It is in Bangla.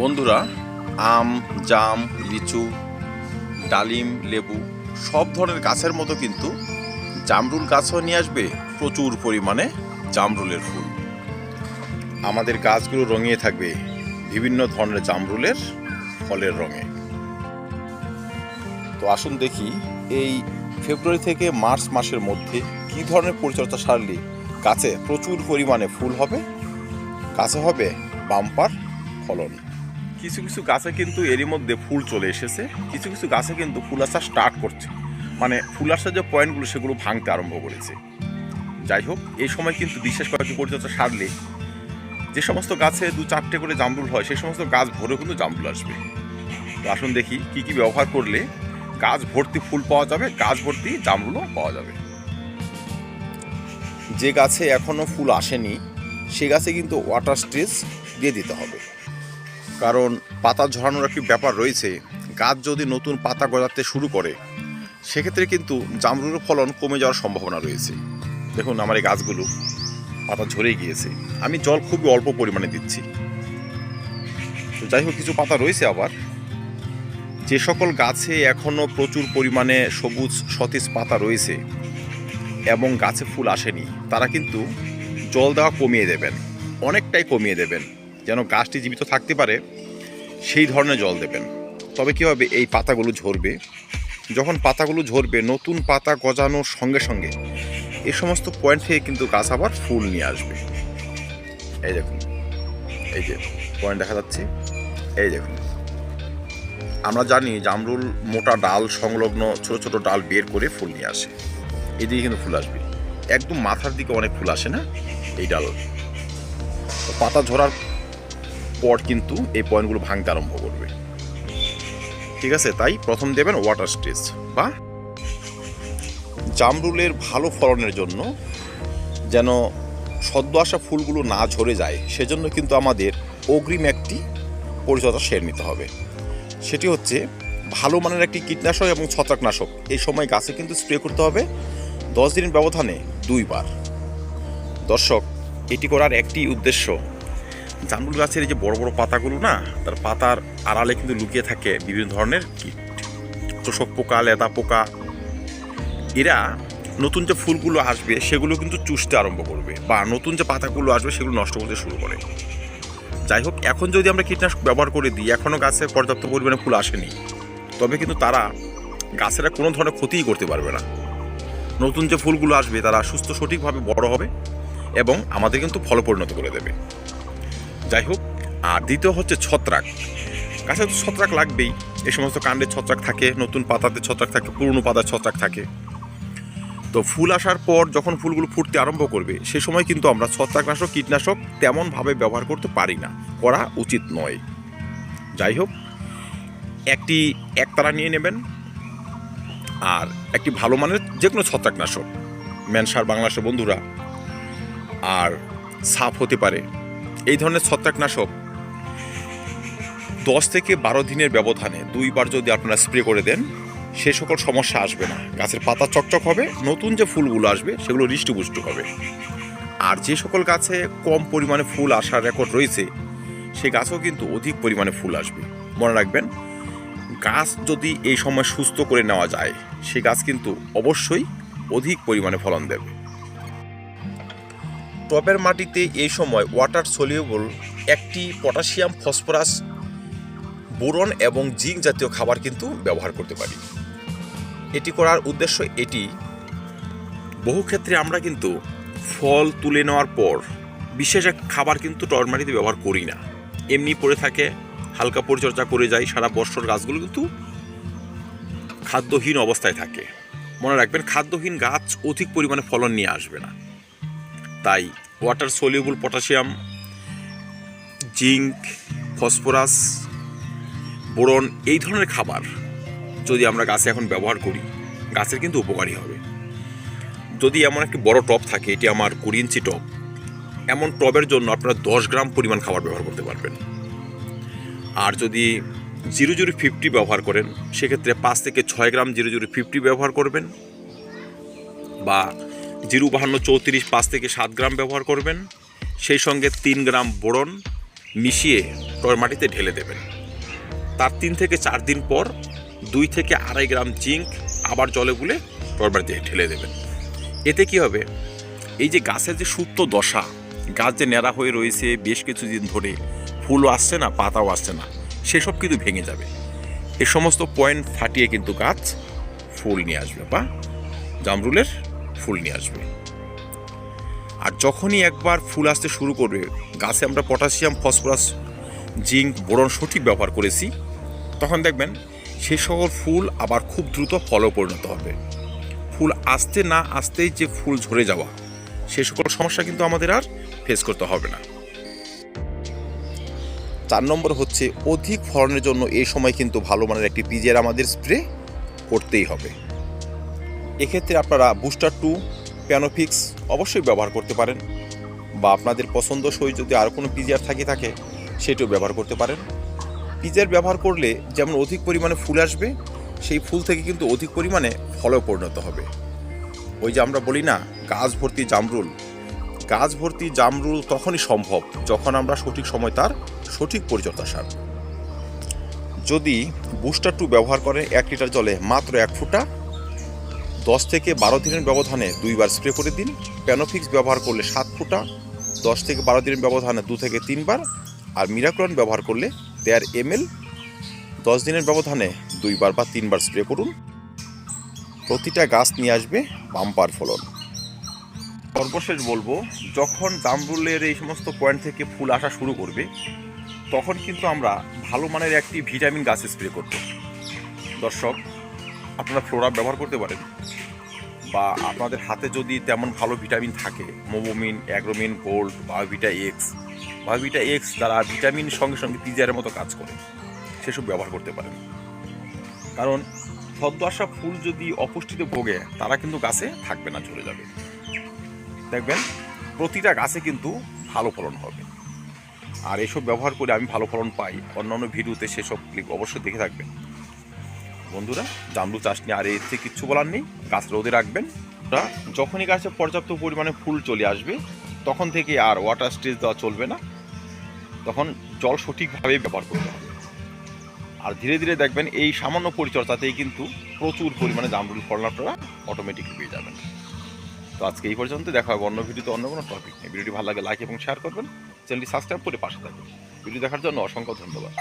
বন্ধুরা, আম, জাম, লিচু, ডালিম, লেবু সব ধরনের গাছের মতো কিন্তু জামরুল গাছও নিয়ে আসবে প্রচুর পরিমাণে জামরুলের ফুল। আমাদের গাছগুলো রঙিয়ে থাকবে বিভিন্ন ধরনের জামরুলের ফলের রঙে। তো আসুন দেখি, এই ফেব্রুয়ারি থেকে মার্চ মাসের মধ্যে কী ধরনের পরিচর্যা সারলে গাছে প্রচুর পরিমাণে ফুল হবে? গাছে হবে বাম্পার ফলন। কিছু কিছু গাছে কিন্তু এরই মধ্যে ফুল চলে এসেছে। কিছু কিছু গাছে কিন্তু ফুল আসা স্টার্ট করছে। মানে ফুল আসার যে পয়েন্টগুলো সেগুলো ভাঙতে আরম্ভ করেছে। যাই হোক, এই সময় কিন্তু বিশেষ কয়েকটি পরিচর্যা সারলে যে সমস্ত গাছে দু চারটে করে জামরুল হয়, সেই সমস্ত গাছ ভরে কিন্তু জামরুল আসবে। তো আসুন দেখি কি কি ব্যবহার করলে গাছ ভর্তি ফুল পাওয়া যাবে, গাছ ভর্তি জামরুলও পাওয়া যাবে। যে গাছে এখনও ফুল আসেনি, সে গাছে কিন্তু ওয়াটার স্ট্রেস দিয়ে দিতে হবে। কারণ পাতা ঝরানোর একটি ব্যাপার রয়েছে। গাছ যদি নতুন পাতা গজাতে শুরু করে, সেক্ষেত্রে কিন্তু জামরুলের ফলন কমে যাওয়ার সম্ভাবনা রয়েছে। দেখুন আমার এই গাছগুলো, পাতা ঝরে গিয়েছে। আমি জল খুবই অল্প পরিমাণে দিচ্ছি। তো যাই হোক, কিছু পাতা রয়েছে আবার। যে সকল গাছে এখনও প্রচুর পরিমাণে সবুজ, সতেজ পাতা রয়েছে এবং গাছে ফুল আসেনি, তারা কিন্তু জল দেওয়া কমিয়ে দেবেন, অনেকটাই কমিয়ে দেবেন। যেন গাছটি জীবিত থাকতে পারে, সেই ধরনের জল দেবেন। তবে কী হবে এই পাতাগুলো ঝরবে? যখন পাতাগুলো ঝরবে, নতুন পাতা গজানোর সঙ্গে সঙ্গে এ সমস্ত পয়েন্ট থেকে কিন্তু গাছ আবার ফুল নিয়ে আসবে। এই দেখুন, এই যে পয়েন্ট দেখা যাচ্ছে, এই দেখুন। আমরা জানি জামরুল মোটা ডাল সংলগ্ন ছোট ছোট ডাল বের করে ফুল নিয়ে আসে। এদিকে কিন্তু ফুল আসবে। একদম মাথার দিকে অনেক ফুল আসে না এই ডাল? পাতা ঝরার পর কিন্তু এই পয়েন্টগুলো ভাঙতে আরম্ভ করবে। ঠিক আছে? তাই প্রথম দেবেন ওয়াটার স্টেজ বা জামরুলের ভালো ফলনের জন্য যেন সদ্য আসা ফুলগুলো না ঝরে যায়, সেজন্য কিন্তু আমাদের অগ্রিম একটি পরিচর্যা সেরে নিতে হবে। সেটি হচ্ছে ভালো মানের একটি কীটনাশক এবং ছত্রাকনাশক। এই সময় গাছে কিন্তু স্প্রে করতে হবে। দশ দিনের ব্যবধানে দুইবার। দর্শক, এটি করার একটি উদ্দেশ্য জামরুল গাছের এই যে বড় বড় পাতাগুলো না, তার পাতার আড়ালে কিন্তু লুকিয়ে থাকে বিভিন্ন ধরনের তোষক পোকা, লেদা পোকা, এরা নতুন যে ফুলগুলো আসবে সেগুলো কিন্তু চুষতে আরম্ভ করবে বা নতুন যে পাতাগুলো আসবে সেগুলো নষ্ট করতে শুরু করে। যাই হোক, এখন যদি আমরা কীটনাশক ব্যবহার করে দিই এখনও গাছে পর্যাপ্ত পরিমাণে ফুল আসেনি, তবে কিন্তু তারা গাছেরা কোনো ধরনের ক্ষতিই করতে পারবে না। নতুন যে ফুলগুলো আসবে তারা সুস্থ সঠিকভাবে বড় হবে এবং আমাদের কিন্তু ফল পরিণত করে দেবে। যাই হোক আর দ্বিতীয় হচ্ছে ছত্রাক। গাছে তো ছত্রাক লাগবেই। এই সমস্ত কাণ্ডে ছত্রাক থাকে, নতুন পাতাতে ছত্রাক থাকে, পুরনো পাতার ছত্রাক থাকে। তো ফুল আসার পর যখন ফুলগুলো ফুটতে আরম্ভ করবে, সে সময় কিন্তু আমরা ছত্রাকনাশক, কীটনাশক তেমনভাবে ব্যবহার করতে পারি না। করা উচিত নয়। যাই হোক, একটি একতারা নিয়ে নেবেন। আর একটি ভালো মানের যে কোনো ছত্রাকনাশক। ম্যানসার বাংলাদেশের বন্ধুরা। আর সাপ হতে পারে। এই ধরনের ছত্রাকনাশক দশ থেকে বারো দিনের ব্যবধানে দুইবার যদি আপনারা স্প্রে করে দেন, সে সকল সমস্যা আসবে না। গাছের পাতা চকচক হবে, নতুন যে ফুলগুলো আসবে, সেগুলো হৃষ্টপুষ্ট হবে। আর যে সকল গাছে কম পরিমাণে ফুল আসার রেকর্ড রয়েছে সেই গাছেও কিন্তু অধিক পরিমাণে ফুল আসবে। মনে রাখবেন, গাছ যদি এই সময় সুস্থ করে নেওয়া যায়, সে গাছ কিন্তু অবশ্যই অধিক পরিমাণে ফলন দেবে। টবের মাটিতে এই সময় ওয়াটার সলিউবল একটি পটাশিয়াম, ফসফরাস, বোরন এবং জিঙ্ক জাতীয় খাবার কিন্তু ব্যবহার করতে পারি। এটি করার উদ্দেশ্য এটি। বহু ক্ষেত্রে আমরা কিন্তু ফল তুলে নেওয়ার পর বিশেষ এক খাবার কিন্তু টবের মাটিতে ব্যবহার করি না। এমনি পড়ে থাকে, হালকা পরিচর্যা করে যাই, সারা বছর গাছগুলো কিন্তু খাদ্যহীন অবস্থায় থাকে। মনে রাখবেন, খাদ্যহীন গাছ অধিক পরিমাণে ফলন নিয়ে আসবে না। তাই water soluble potassium zinc phosphorus boron এই ধরনের খাবার যদি আমরা গাছে এখন ব্যবহার করি, গাছের কিন্তু উপকারী হবে। যদি এমন একটি বড় টব থাকে, এটি আমার কুড়ি ইঞ্চি টব, এমন টবের জন্য আপনারা দশ গ্রাম পরিমাণ খাবার ব্যবহার করতে পারবেন। আর যদি জিরো জিরো ফিফটি ব্যবহার করেন, সেক্ষেত্রে পাঁচ থেকে ছয় গ্রাম জিরো জিরো ফিফটি ব্যবহার করবেন, বা জিরো বাহান্ন চৌত্রিশ পাঁচ থেকে সাত গ্রাম ব্যবহার করবেন। সেই সঙ্গে তিন গ্রাম বোরন মিশিয়ে টর মাটিতে ঢেলে দেবেন। তার তিন থেকে চার দিন পর দুই থেকে আড়াই গ্রাম জিঙ্ক আবার জলে গুলে টর মাটিতে ঢেলে দেবেন। এতে কি হবে? এই যে গাছের যে সুপ্ত দশা, গাছ যে ন্যাড়া হয়ে রয়েছে বেশ কিছুদিন ধরে, ফুলও আসছে না, পাতাও আসছে না, সেসব কিন্তু ভেঙে যাবে। এ সমস্ত পয়েন্ট ফাটিয়ে কিন্তু গাছ ফুল নিয়ে আসবে, বা জামরুলের ফুল নিয়ে আসবে। আর যখনই একবার ফুল আসতে শুরু করবে, গাছে আমরা পটাশিয়াম, ফসফরাস, জিঙ্ক, বোরন সঠিক ব্যবহার করেছি, তখন দেখবেন সে সকল ফুল আবার খুব দ্রুত ফলে পরিণত হবে। ফুল আসতে না আসতেই যে ফুল ঝরে যাওয়া, সে সকল সমস্যা কিন্তু আমাদের আর ফেস করতে হবে না। চার নম্বর হচ্ছে, অধিক ফলনের জন্য এই সময় কিন্তু ভালো মানের একটি পিজিআর আমাদের স্প্রে করতেই হবে। এক্ষেত্রে আপনারা বুস্টার টু প্যানোফিক্স অবশ্যই ব্যবহার করতে পারেন বা আপনাদের পছন্দসই যদি আর কোনো পিজিআর থাকে থাকে, সেটিও ব্যবহার করতে পারেন। পিজিআর ব্যবহার করলে যেমন অধিক পরিমাণে ফুল আসবে, সেই ফুল থেকে কিন্তু অধিক পরিমাণে ফলেও পরিণত হবে। ওই যে আমরা বলি না, গাছ ভর্তি জামরুল। গাছ ভর্তি জামরুল তখনই সম্ভব যখন আমরা সঠিক সময় তার সঠিক পরিচর্যা সার। যদি বুস্টার টু ব্যবহার করেন এক লিটার জলে মাত্র এক ফুটা দশ থেকে বারো দিনের ব্যবধানে দুইবার স্প্রে করে দিন। প্যানোফিক্স ব্যবহার করলে সাত ফুটা, দশ থেকে বারো দিনের ব্যবধানে দু থেকে তিনবার, আর মিরাক্রন ব্যবহার করলে দেড় এম এল দশ দিনের ব্যবধানে দুইবার বা তিনবার স্প্রে করুন। প্রতিটা গাছ নিয়ে আসবে বাম্পার ফলন। সর্বশেষ বলব, যখন জামরুলের এই সমস্ত পয়েন্ট থেকে ফুল আসা শুরু করবে, তখন কিন্তু আমরা ভালো মানের একটি ভিটামিন গাছ স্প্রে করব। দর্শক আপনারা ফ্লোরা ব্যবহার করতে পারেন। বা আপনাদের হাতে যদি তেমন ভালো ভিটামিন থাকে মোবোমিন Agromin, gold, Biovita X Biovita X তারা ভিটামিন সঙ্গে সঙ্গে পিজিআরের মতো কাজ করে, সেসব ব্যবহার করতে পারেন। কারণ সদ্য আসা ফুল যদি অপুষ্টিতে ভোগে, তারা কিন্তু গাছে থাকবে না চলে যাবে। দেখবেন, প্রতিটা গাছে কিন্তু ভালো ফলন হবে। আর এসব ব্যবহার করে আমি ভালো ফলন পাই। অন্যান্য ভিডিওতে সেসব ক্লিপ অবশ্যই দেখে থাকবেন। বন্ধুরা, জামরুল চাষ নিয়ে আর এর থেকে কিচ্ছু বলার নেই। গাছ রোদে রাখবেন। যখনই গাছে পর্যাপ্ত পরিমাণে ফুল চলে আসবে, তখন থেকে আর ওয়াটার স্টেজ দেওয়া চলবে না। তখন জল সঠিকভাবে ব্যবহার করতে হবে। আর ধীরে ধীরে দেখবেন এই সামান্য পরিচর্যাতেই কিন্তু প্রচুর পরিমাণে জামরুল ফলন আপনারা অটোমেটিক পেয়ে যাবেন। তো আজকে এই পর্যন্ত, দেখা হবে অন্য ভিডিওতে অন্য কোনো টপিক নেই ভিডিওটি ভালো লাগে লাইক এবং শেয়ার করবেন। চ্যানেলটি সাবস্ক্রাইব করে পাশে থাকবেন ভিডিও দেখার জন্য অসংখ্য ধন্যবাদ।